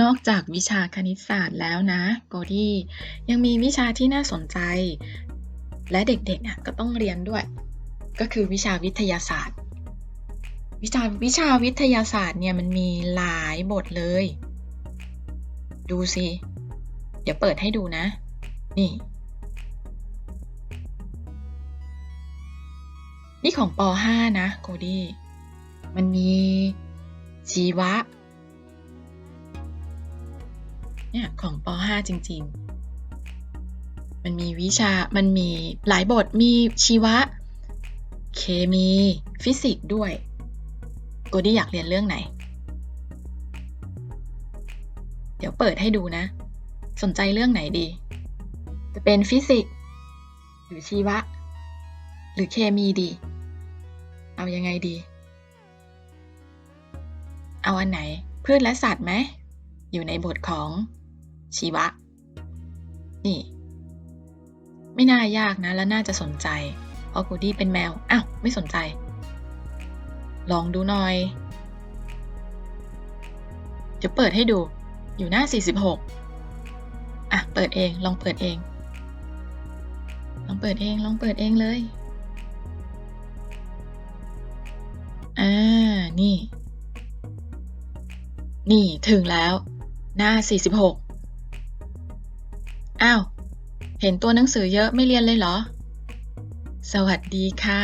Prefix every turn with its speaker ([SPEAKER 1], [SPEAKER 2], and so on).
[SPEAKER 1] นอกจากวิชาคณิตศาสตร์แล้วนะโกดี้ยังมีวิชาที่น่าสนใจ และเด็กๆอะก็ต้องเรียนด้วย ก็คือวิชาวิทยาศาสตร์ วิชาวิชาวิทยาศาสตร์เนี่ยมันมีหลายบทเลย ดูสิเดี๋ยวเปิดให้ดูนะ นี่ นี่ของป .5 นะโกดี้มันมีชีวะ เนี่ยของป .5 จริง ๆ มันมีวิชา มันมีหลายบท มีชีวะ เคมี ฟิสิกส์ด้วยโกดี้อยากเรียนเรื่องไหน เดี๋ยวเปิดให้ดูนะ สนใจเรื่องไหนดี จะเป็นฟิสิกส์หรือชีวะ หรือเคมีดี เอายังไงดี เอาอันไหนพืชและสัตว์ไหมอยู่ในบทของ ชีวะ นี่ ไม่น่ายากนะ และน่าจะสนใจ เพราะกูดี้เป็นแมว อ้าว ไม่สนใจ ลองดูหน่อย เดี๋ยวเปิดให้ดู อยู่หน้า 46 อะ เปิดเอง ลองเปิดเอง ลองเปิดเอง ลองเปิดเองเลย อ่า นี่ นี่ ถึงแล้ว หน้า 46 อ้าว เห็นตัวหนังสือเยอะไม่เรียนเลยเหรอ สวัสดีค่ะ